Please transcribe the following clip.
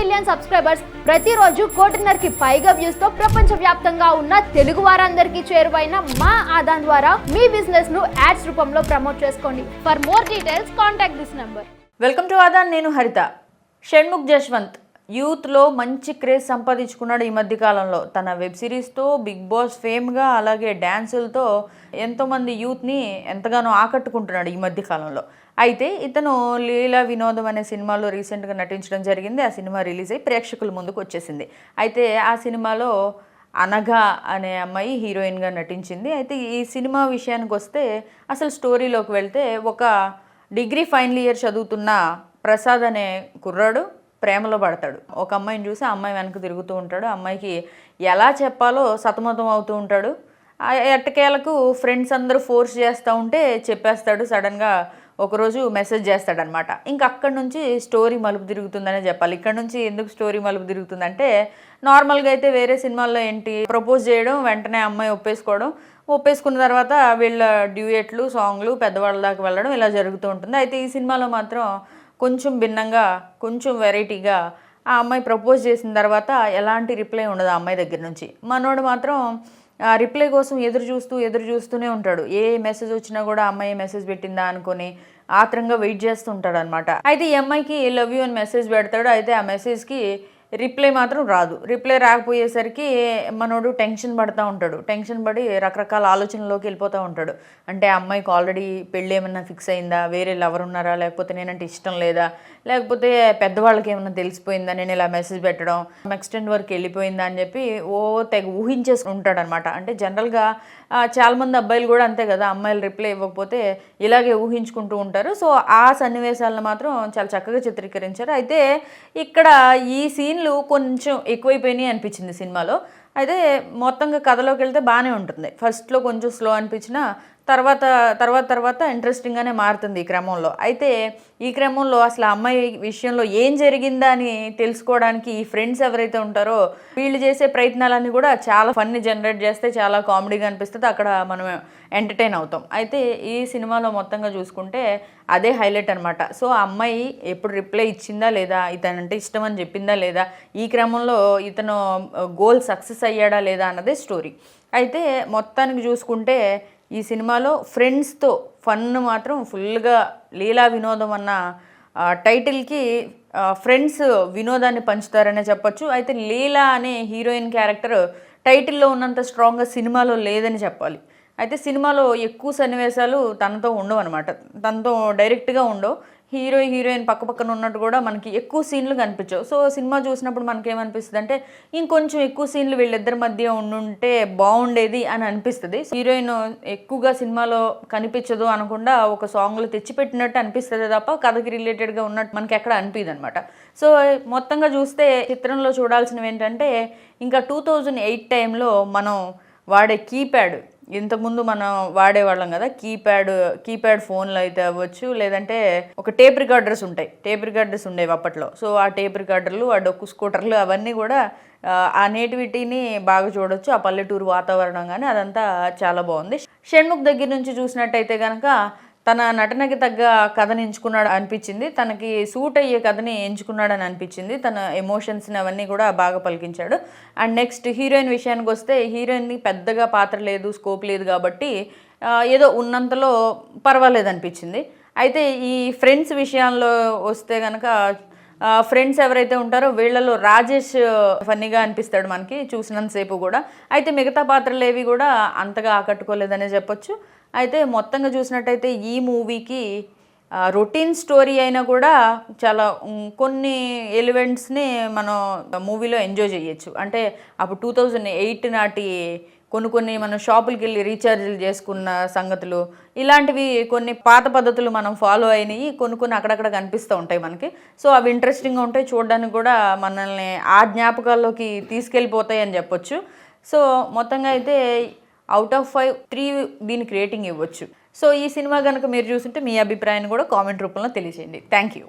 Million subscribers ప్రతిరోజు కోటిన్నరకి పైగా వ్యూస్తో ప్రపంచ వ్యాప్తంగా ఉన్న తెలుగు వారందరికీ చేరువైన మా ఆదాన్ ద్వారా మీ బిజినెస్ను యాడ్స్ రూపంలో ప్రమోట్ చేసుకోండి. For more details contact this number welcome to Aadhan నేను హరిత. షణ్ముఖ్ జశ్వంత్ యూత్లో మంచి క్రేజ్ సంపాదించుకున్నాడు ఈ మధ్య కాలంలో తన వెబ్ సిరీస్తో బిగ్ బాస్ ఫేమ్గా అలాగే డ్యాన్సులతో ఎంతోమంది యూత్ని ఎంతగానో ఆకట్టుకుంటున్నాడు ఈ మధ్య కాలంలో అయితే ఇతను లీలా వినోదం అనే సినిమాలో రీసెంట్గా నటించడం జరిగింది. ఆ సినిమా రిలీజ్ అయ్యి ప్రేక్షకుల ముందుకు వచ్చేసింది. అయితే ఆ సినిమాలో అనఘ అనే అమ్మాయి హీరోయిన్గా నటించింది. అయితే ఈ సినిమా విషయానికి వస్తే అసలు స్టోరీలోకి వెళ్తే ఒక డిగ్రీ ఫైనల్ ఇయర్ చదువుతున్న ప్రసాద్ అనే కుర్రాడు ప్రేమలో పడతాడు. ఒక అమ్మాయిని చూసి ఆ అమ్మాయి వెనక తిరుగుతూ ఉంటాడు. అమ్మాయికి ఎలా చెప్పాలో సతమతం అవుతూ ఉంటాడు. ఎట్టకేలకు ఫ్రెండ్స్ అందరూ ఫోర్స్ చేస్తూ ఉంటే చెప్పేస్తాడు. సడన్గా ఒకరోజు మెసేజ్ చేస్తాడనమాట. ఇంకా అక్కడి నుంచి స్టోరీ మలుపు తిరుగుతుందనే చెప్పాలి. ఇక్కడ నుంచి ఎందుకు స్టోరీ మలుపు తిరుగుతుందంటే నార్మల్గా అయితే వేరే సినిమాల్లో ఏంటి ప్రపోజ్ చేయడం వెంటనే అమ్మాయి ఒప్పేసుకోవడం ఒప్పేసుకున్న తర్వాత వీళ్ళ డ్యూయెట్లు సాంగ్లు పెద్దవాళ్ళ దాకా వెళ్ళడం ఇలా జరుగుతూ ఉంటుంది. అయితే ఈ సినిమాలో మాత్రం కొంచెం భిన్నంగా కొంచెం వెరైటీగా ఆ అమ్మాయి ప్రపోజ్ చేసిన తర్వాత ఎలాంటి రిప్లై ఉండదు ఆ అమ్మాయి దగ్గర నుంచి. మనోడు మాత్రం రిప్లై కోసం ఎదురు చూస్తూ ఎదురు చూస్తూనే ఉంటాడు. ఏ మెసేజ్ వచ్చినా కూడా అమ్మాయి మెసేజ్ పెట్టిందా అనుకొని ఆత్రంగా వెయిట్ చేస్తూ ఉంటాడు అనమాట అయితే ఈ అమ్మాయికి లవ్ యూ అని మెసేజ్ పెడతాడు. అయితే ఆ మెసేజ్కి రిప్లై మాత్రం రాదు. రిప్లై రాకపోయేసరికి మనోడు టెన్షన్ పడుతూ ఉంటాడు. టెన్షన్ పడి రకరకాల ఆలోచనలోకి వెళ్ళిపోతూ ఉంటాడు. అంటే అమ్మాయికి ఆల్రెడీ పెళ్ళి ఏమన్నా ఫిక్స్ అయిందా? వేరే ఎవరు ఉన్నారా? లేకపోతే నేనంటే ఇష్టం లేదా? లేకపోతే పెద్దవాళ్ళకి ఏమన్నా తెలిసిపోయిందా? నేను ఇలా మెసేజ్ పెట్టడం ఎక్స్టెండ్ వరకు వెళ్ళిపోయిందా అని చెప్పి ఓ తెగ ఊహించేసి ఉంటాడనమాట. అంటే జనరల్గా చాలామంది అబ్బాయిలు కూడా అంతే కదా. అమ్మాయిలు రిప్లై ఇవ్వకపోతే ఇలాగే ఊహించుకుంటూ ఉంటారు. సో ఆ సన్నివేశాలను మాత్రం చాలా చక్కగా చిత్రీకరించారు. అయితే ఇక్కడ ఈ సీన్ సీన్లు కొంచెం ఎక్కువైపోయినాయి అనిపించింది సినిమాలో. అయితే మొత్తంగా కథలోకి వెళ్తే బాగానే ఉంటుంది. ఫస్ట్లో కొంచెం స్లో అనిపించినా తర్వాత తర్వాత తర్వాత ఇంట్రెస్టింగ్గానే మారుతుంది ఈ క్రమంలో. అయితే ఈ క్రమంలో అసలు ఆ అమ్మాయి విషయంలో ఏం జరిగిందా అని తెలుసుకోవడానికి ఈ ఫ్రెండ్స్ ఎవరైతే ఉంటారో వీళ్ళు చేసే ప్రయత్నాలన్నీ కూడా చాలా ఫన్ని జనరేట్ చేస్తే చాలా కామెడీగా అనిపిస్తుంది. అక్కడ మనం ఎంటర్టైన్ అవుతాం. అయితే ఈ సినిమాలో మొత్తంగా చూసుకుంటే అదే హైలైట్ అనమాట సో ఆ అమ్మాయి ఎప్పుడు రిప్లై ఇచ్చిందా లేదా ఇతనంటే ఇష్టం అని చెప్పిందా లేదా ఈ క్రమంలో ఇతను గోల్ సక్సెస్ అయ్యాడా లేదా అన్నదే స్టోరీ. అయితే మొత్తానికి చూసుకుంటే ఈ సినిమాలో ఫ్రెండ్స్తో ఫన్ మాత్రం ఫుల్గా లీలా వినోదం అన్న టైటిల్కి ఫ్రెండ్స్ వినోదాన్ని పంచుతారనే చెప్పొచ్చు. అయితే లీలా అనే హీరోయిన్ క్యారెక్టర్ టైటిల్లో ఉన్నంత స్ట్రాంగ్గా సినిమాలో లేదని చెప్పాలి. అయితే సినిమాలో ఎక్కువ సన్నివేశాలు తనతో ఉండవు అనమాట తనతో డైరెక్ట్గా ఉండవు. హీరో హీరోయిన్ పక్క పక్కన ఉన్నట్టు కూడా మనకి ఎక్కువ సీన్లు కనిపించవు. సో సినిమా చూసినప్పుడు మనకేమనిపిస్తుంది అంటే ఇంకొంచెం ఎక్కువ సీన్లు వీళ్ళిద్దరి మధ్య ఉండుంటే బాగుండేది అని అనిపిస్తుంది. హీరోయిన్ ఎక్కువగా సినిమాలో కనిపించదు అనకుండా ఒక సాంగ్లో తెచ్చిపెట్టినట్టు అనిపిస్తుంది తప్ప కథకి రిలేటెడ్గా ఉన్నట్టు మనకి ఎక్కడ అనిపిదు అనమాట సో మొత్తంగా చూస్తే చిత్రంలో చూడాల్సినవి ఏంటంటే ఇంకా టూ థౌజండ్ ఎయిట్ టైంలో మనం వాడే కీప్యాడ్ ఇంతకుముందు మనం వాడేవాళ్ళం కదా కీప్యాడ్ కీప్యాడ్ ఫోన్లు అయితే అవ్వచ్చు లేదంటే ఒక టేప్ రికార్డర్స్ ఉంటాయి టేప్ రికార్డర్స్ ఉండేవి అప్పట్లో. సో ఆ టేప్ రికార్డర్లు ఆ డొక్కు స్కూటర్లు అవన్నీ కూడా ఆ, ఆ నేటివిటీని బాగా చూడొచ్చు ఆ పల్లెటూరు వాతావరణం కానీ అదంతా చాలా బాగుంది. షణ్ముఖ్ దగ్గర నుంచి చూసినట్టయితే కనుక తన నటనకి తగ్గ కథని ఎంచుకున్నాడు అనిపించింది. తనకి సూట్ అయ్యే కథని ఎంచుకున్నాడని అనిపించింది. తన ఎమోషన్స్ని అవన్నీ కూడా బాగా పలికించాడు. అండ్ నెక్స్ట్ హీరోయిన్ విషయానికి వస్తే హీరోయిన్ని పెద్దగా పాత్ర లేదు స్కోప్ లేదు కాబట్టి ఏదో ఉన్నంతలో పర్వాలేదు అనిపించింది. అయితే ఈ ఫ్రెండ్స్ విషయాల్లో వస్తే కనుక ఫ్రెండ్స్ ఎవరైతే ఉంటారో వీళ్ళలో రాజేష్ ఫన్నీగా అనిపిస్తాడు మనకి చూసినంతసేపు కూడా. అయితే మిగతా పాత్రలు ఏవి కూడా అంతగా ఆకట్టుకోలేదనే చెప్పొచ్చు. అయితే మొత్తంగా చూసినట్టయితే ఈ మూవీకి రొటీన్ స్టోరీ అయినా కూడా చాలా కొన్ని ఎలిమెంట్స్ని మనం మూవీలో ఎంజాయ్ చేయొచ్చు. అంటే అప్పుడు టూ థౌజండ్ ఎయిట్ నాటి కొన్ని కొన్ని మనం షాపులకి వెళ్ళి రీఛార్జ్లు చేసుకున్న సంగతులు ఇలాంటివి కొన్ని పాత పద్ధతులు మనం ఫాలో అయినవి కొన్ని కొన్ని అక్కడక్కడ కనిపిస్తూ ఉంటాయి మనకి. సో అవి ఇంట్రెస్టింగ్గా ఉంటాయి చూడడానికి కూడా మనల్ని ఆ జ్ఞాపకాల్లోకి తీసుకెళ్ళిపోతాయి అని చెప్పొచ్చు. సో మొత్తంగా అయితే అవుట్ ఆఫ్ ఫైవ్ త్రీ దీనికి రేటింగ్ ఇవ్వచ్చు. సో ఈ సినిమా కనుక మీరు చూస్తుంటే మీ అభిప్రాయాన్ని కూడా కామెంట్ రూపంలో తెలియజేయండి. Thank you